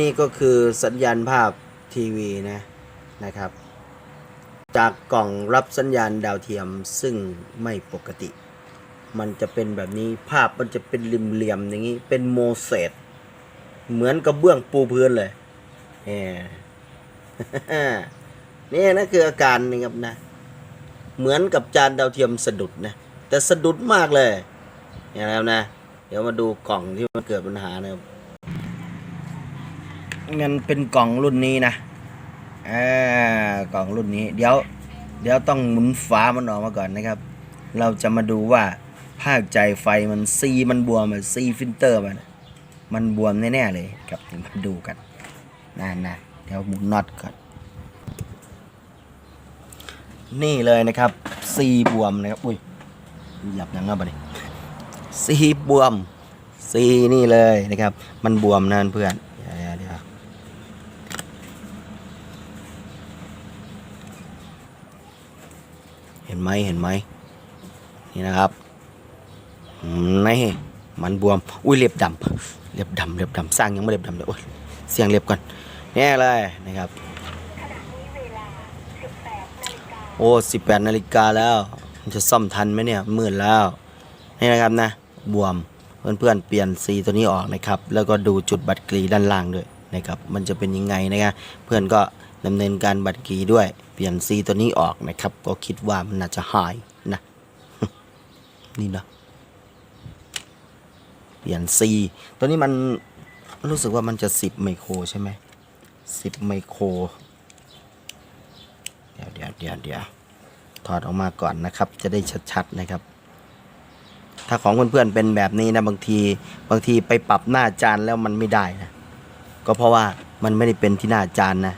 นี่ก็คือสัญญาณภาพทีวีนะนะครับ จากกล่องรับสัญญาณดาวเทียมซึ่งไม่ปกติ มันจะเป็นแบบนี้ภาพมันจะเป็นริมเหลี่ยมอย่างนี้เป็นโมเสสเหมือนกระเบื้องปูพื้นเลยแหมนี่นะคืออาการนี่ครับนะ เหมือนกับจานดาวเทียมสะดุดนะแต่สะดุดมากเลยอย่างนั้นนะ เดี๋ยวมาดูกล่องที่มันเกิดปัญหานะครับ งั้นเป็นกล่องรุ่นนี้นะอ่ากล่องรุ่นนี้ เดี๋ยว เดี๋ยวต้องหมุนฝามันออกมาก่อนนะครับ เราจะมาดูว่าภาคใจไฟมันซีมันบวมมันซีฟิลเตอร์มันมันบวมแน่ๆเลยครับมาดูกันนั่นนะเดี๋ยวหมุนน็อตก่อนนี่เลยนะครับซีบวมนะครับอุ้ยหยับยังไงบ้านี่ซีบวมซีนี่เลยนะครับ มันบวมนะเพื่อนเดี๋ยวเดี๋ยวเห็นไหมเห็นไหมนี่นะครับนี่มันบวม อุ้ยเล็บดำเล็บดำเล็บดำสร้างยังไม่เล็บดำเลยโอ้ยเสียงเล็บก่อนแน่เลยนะครับโอ้สิบแปดนาฬิกาแล้ว มันจะซ่อมทันไหมเนี่ยมืดแล้วนี่นะครับนะบวมเพื่อนๆเปลี่ยนสีตัวนี้ออกนะครับ แล้วก็ดูจุดบัตรกรีด้านล่างด้วยนะครับ มันจะเป็นยังไงนะครับเพื่อนก็ดำเนินการบัตรกรีด้วย เปลี่ยนสีตัวนี้ออกนะครับ ก็คิดว่ามันน่าจะหายนะ นี่นะเปลี่ยนซีตัวนี้มันรู้สึกว่ามันจะสิบไมโครใช่ไหมสิบไมโคร เดี๋ยวเดี๋ยวเดี๋ยวเดี๋ยวถอดออกมาก่อนนะครับ จะได้ชัดๆนะครับ ถ้าของเพื่อนๆเป็นแบบนี้นะบางทีบางทีไปปรับหน้าจานแล้วมันไม่ได้นะ ก็เพราะว่ามันไม่ได้เป็นที่หน้าจานนะ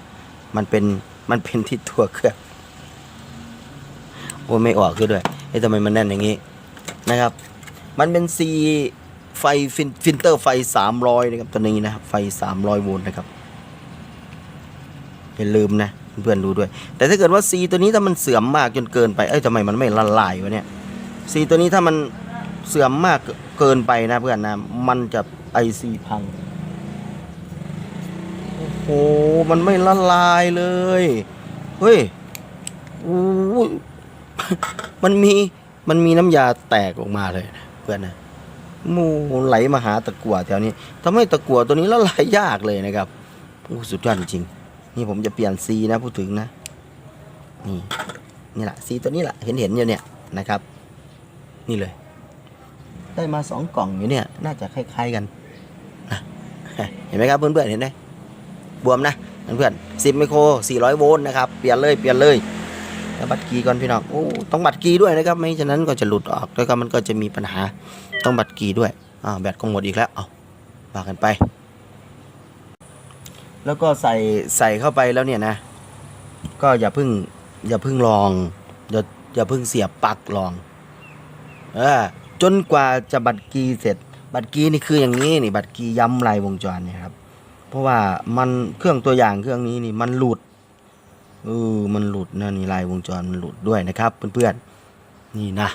มันเป็น มันเป็นที่ตัวเครื่องโอ้ไม่ออกคือด้วยเอ้ยทำไมมันแน่นอย่างนี้นะครับ มันเป็นซีไฟฟินฟิลเตอร์ไฟ 300 นะครับตัวนี้นะครับ ไฟ 300 โวลต์นะครับอย่าลืมนะเพื่อนดูด้วย แต่ถ้าเกิดว่าซีตัวนี้ถ้ามันเสื่อมมากจนเกินไป เอ้ยทำไมมันไม่ละลายวะเนี่ยซีตัวนี้ถ้ามันเสื่อมมากเกินไปนะเพื่อนนะ มันจะไอซีพัง โอ้โหมันไม่ละลายเลย เฮ้ยอู้มันมี มันมีน้ำยาแตกออกมาเลยนะเพื่อนนะมูไหลมาหาตะกั่วแถวนี้ทำให้ตะกั่วตัวนี้ละลายยากเลยนะครับโอ้สุดยอดจริง นี่ผมจะเปลี่ยนซีนะพูดถึงนะ นี่ นี่แหละซีตัวนี้แหละเห็นเห็นอยู่เนี่ยนะครับ นี่เลย ได้มาสองกล่องอยู่เนี่ย น่าจะคล้ายๆกันนะเห็นไหมครับเพื่อนๆเห็นไหม บวมนะเพื่อนสิบไมโครสี่ร้อยโวลต์นะครับ เปลี่ยนเลยเปลี่ยนเลยบัตรกีก่อนพี่น้องโอ้ต้องบัตรกีด้วยนะครับ ไม่ฉะนั้นก็จะหลุดออกแล้วก็มันก็จะมีปัญหาต้องบัตรกีด้วยอ่าแบตก็หมดอีกแล้วเอาว่ากันไป แล้วก็ใส่ใส่เข้าไปแล้วเนี่ยนะ ก็อย่าเพึ่งอย่าเพึ่งลองอย่าอย่าเพึ่งเสียบปลั๊กลองเออจนกว่าจะบัตรกีเสร็จ บัตรกีนี่คืออย่างนี้นี่บัตรกีย้ำลายวงจรเนี่ยครับ เพราะว่ามันเครื่องตัวอย่างเครื่องนี้นี่มันหลุดเออมันหลุดนะนี่ลายวงจรมันหลุดด้วยนะครับ เพื่อนๆนี่นะ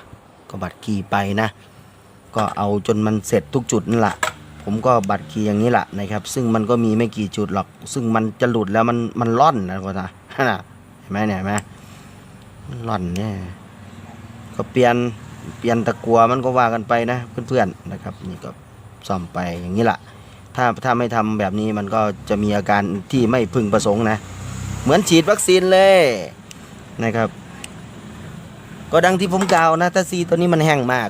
ก็บัตรกีไปนะ ก็เอาจนมันเสร็จทุกจุดนั่นแหละผมก็บัตรคีย์อย่างนี้แหละนะครับ ซึ่งมันก็มีไม่กี่จุดหรอก ซึ่งมันจะหลุดแล้วมันมันล่อนนะก็ตาเห็นไหมเนี่ยเห็นไหมล่อนเนี่ยก็เปลี่ยนเปลี่ยนตะกัวมันก็ว่ากันไปนะเพื่อนๆนะครับ นี่ก็ซ่อมไปอย่างนี้แหละ ถ้าถ้าไม่ทำแบบนี้มันก็จะมีอาการที่ไม่พึงประสงค์นะ เหมือนฉีดวัคซีนเลยนะครับ ก็ดังที่ผมกล่าวนะถ้าซีตัวนี้มันแห้งมาก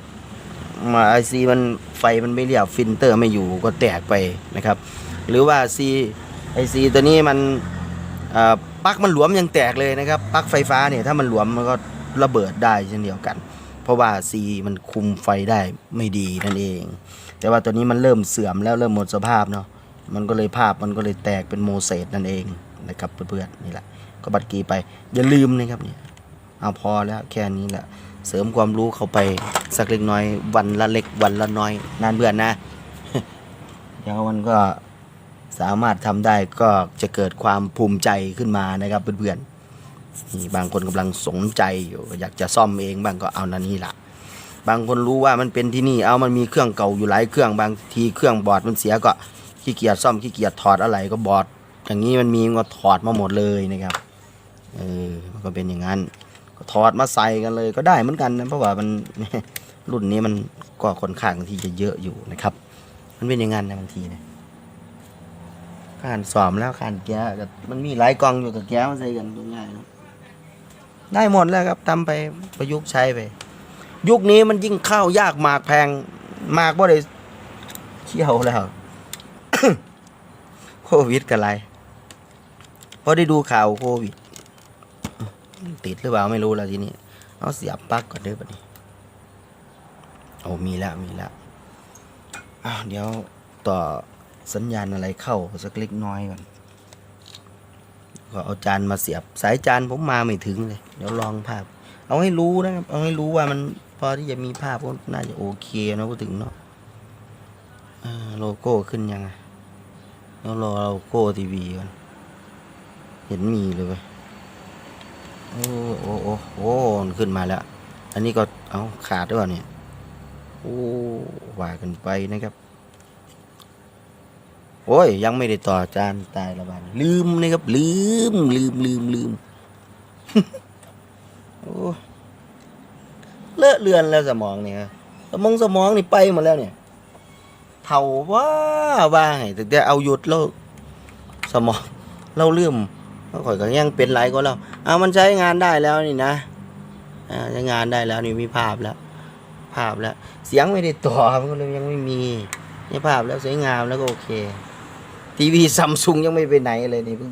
มาไอซีมันไฟมันไม่เรียบฟิลเตอร์ไม่อยู่ก็แตกไปนะครับ หรือว่าซีไอซีตัวนี้มันปลั๊กมันหลวมยังแตกเลยนะครับปลั๊กไฟฟ้าเนี่ยถ้ามันหลวมมันก็ระเบิดได้เช่นเดียวกัน เพราะว่าซีมันคุมไฟได้ไม่ดีนั่นเอง แต่ว่าตัวนี้มันเริ่มเสื่อมแล้วเริ่มหมดสภาพเนาะมันก็เลยภาพมันก็เลยแตกเป็นโมเสสนั่นเองนะครับเพื่อนๆนี่แหละก็บัตรกีไปอย่าลืมนะครับเนี่ยเอาพอแล้วแค่นี้แหละเสริมความรู้เข้าไปสักเล็กน้อยวันละเล็กวันละน้อยนานเบื่อนนะเดี๋ยวมันก็สามารถทำได้ก็จะเกิดความภูมิใจขึ้นมานะครับเพื่อนๆบางคนกำลังสนใจอยู่อยากจะซ่อมเองบ้างก็เอานั่นนี่ละ บางคนรู้ว่ามันเป็นที่นี่เอามันมีเครื่องเก่าอยู่หลายเครื่องบางทีเครื่องบอดมันเสียก็ขี้เกียจซ่อมขี้เกียจถอดอะไรก็บอด อย่างนี้มันมีมันก็ถอดมาหมดเลยนะครับเออมันก็เป็นอย่างนั้น ก็ถอดมาใส่กันเลยก็ได้เหมือนกันนะเพราะว่ามันรุ่นนี้มันก็ค่อนข้างที่จะเยอะอยู่นะครับ มันเป็นอย่างนั้นนะบางทีเนี่ยการสอมแล้วการแก้กมันมีหลายกองอยู่กับแก้มาใส่กันง่ายเนะได้หมดแล้วครับทำไปประยุกต์ใช้ไป ยุคนี้มันยิ่งข้าวยากหมากแพงหมากบ่ได้เที่ยวแล้วโควิดกันไรพอได้ดูข่าวโควิด ติดหรือเปล่าไม่รู้แล้วทีนี้เอาเสียบปลั๊กก่อนเด้อบัดนี้โอ้มีแล้วมีแล้วอ้าวเดี๋ยวต่อสัญญาณอะไรเข้าสักเล็กน้อยก่อนก็เอาจานมาเสียบ สายจานผมมาไม่ถึงเลย เดี๋ยวลองภาพ เอาให้รู้นะครับ เอาให้รู้ว่ามัน พอที่จะมีภาพก็น่าจะโอเคนะพูดถึงเนาะโลโก้ขึ้นยังไงแล้วรอโลโก้ทีวีก่อนเห็นมีเลยเว้ยโอ้โอ้โอ้โอ้ขึ้นมาแล้ว อันนี้ก็เอาขาดด้วยเนี่ยโอ้ว่ากันไปนะครับ โอ้ย ยังไม่ได้ต่อจานตายละบานลืมนะครับ ลืมลืมลืมลืมโอ้ เลอะเลือนแล้วสมองเนี่ยสมองสมองนี่ไปหมดแล้วเนี่ยเท่าว่าว่าให้แต่เอาหยุดแล้วสมองเราลืมก็ข่อยก็ยังเป็นไรก็แล้วเอามันใช้งานได้แล้วนี่นะอ่าใช้งานได้แล้วนี่มีภาพแล้ว ภาพแล้ว เสียงไม่ได้ต่อมันก็เลยยังไม่มีนี่ภาพแล้วสวยงามแล้วก็โอเค ทีวีซัมซุงยังไม่ไปไหนเลยนี่เพิ่ง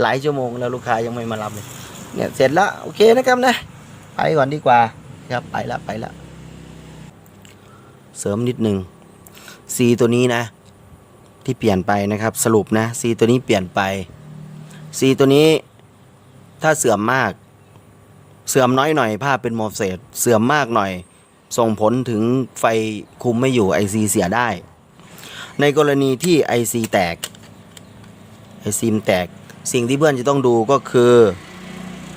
หลายชั่วโมงแล้วลูกค้ายังไม่มารับเลยเนี่ยเสร็จแล้วโอเคนะครับนะ ไปก่อนดีกว่าครับไปแล้วไปแล้วเสริมนิดนึงซีตัวนี้นะ ที่เปลี่ยนไปนะครับ สรุปนะซีตัวนี้เปลี่ยนไปซีตัวนี้ถ้าเสื่อมมาก เสื่อมน้อยหน่อยภาพเป็นโมเสสเสื่อมมากหน่อย ส่งผลถึงไฟคุมไม่อยู่ IC เสียได้ ในกรณีที่ IC แตก IC มันแตก สิ่งที่เพื่อนจะต้องดูก็คือ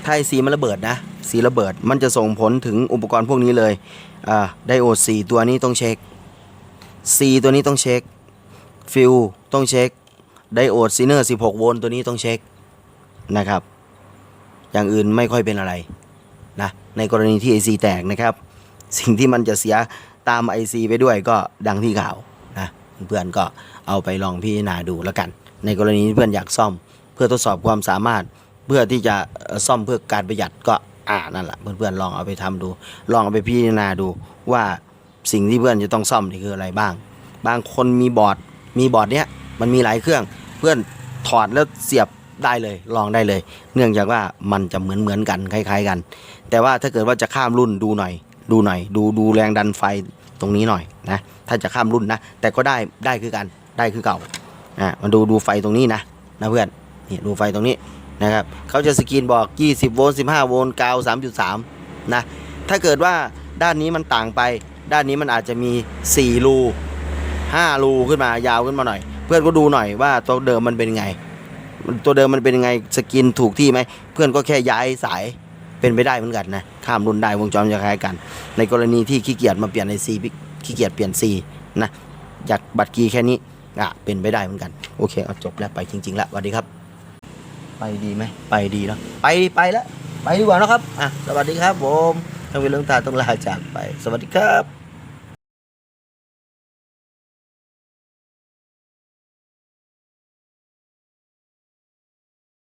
ถ้า IC มันระเบิดนะ สีระเบิดมันจะส่งผลถึงอุปกรณ์พวกนี้เลยอ่าไดโอด4ตัวนี้ต้องเช็ค C ตัวนี้ต้องเช็ค ฟิลต้องเช็ค ไดโอดซีเนอร์ 16 โวลต์ตัวนี้ต้องเช็คนะครับ อย่างอื่นไม่ค่อยเป็นอะไรนะ ในกรณีที่ IC แตกนะครับ สิ่งที่มันจะเสียตาม IC ไปด้วยก็ดังที่ข่าวนะ เพื่อนๆก็เอาไปลองพิจารณาดูแล้วกัน ในกรณีที่เพื่อนอยากซ่อม เพื่อทดสอบความสามารถ พื่อที่จะซ่อมเพื่อการประหยัดก็อ่านั่นแหละเพื่อนๆลองเอาไปทำดู ลองเอาไปพิจารณาดูว่าสิ่งที่เพื่อนจะต้องซ่อมนี่คืออะไรบ้าง บางคนมีบอร์ดมีบอร์ดเนี้ยมันมีหลายเครื่อง เพื่อนถอดแล้วเสียบได้เลยลองได้เลย เนื่องจากว่ามันจะเหมือนเหมือนๆกันคล้าย ๆกัน แต่ว่าถ้าเกิดว่าจะข้ามรุ่นดูหน่อย ดูหน่อย ดูดูแรงดันไฟตรงนี้หน่อยนะถ้าจะข้ามรุ่นนะ แต่ก็ได้ได้คือกันได้คือเก่าอ่ามาดูดูไฟตรงนี้นะนะเพื่อนนี่ดูไฟตรงนี้ นะครับเขาจะสกรีนบอก 20 โวลต์ 15 โวลต์กาว 3.3 นะ ถ้าเกิดว่าด้านนี้มันต่างไป ด้านนี้มันอาจจะมี 4 รู 5 รูขึ้นมายาวขึ้นมาหน่อย เพื่อนก็ดูหน่อยว่าตัวเดิมมันเป็นไง ตัวเดิมมันเป็นไงสกินถูกที่ไหม เพื่อนก็แค่ย้ายสายเป็นไปได้เหมือนกันนะข้ามรุ่นได้วงจรจะคล้ายกัน ในกรณีที่ขี้เกียจมาเปลี่ยนในซีขี้เกียจเปลี่ยนซีนะอยากบัตรกีแค่นี้อะเป็นไปได้เหมือนกัน โอเคเอาจบแล้วไปจริงๆแล้วสวัสดีครับ ไปดีไหมไปดีเนาะไปไปแล้วไปดีกว่านะครับอะสวัสดีครับผมทางเวลงตาต้องลาจากไป สวัสดีครับ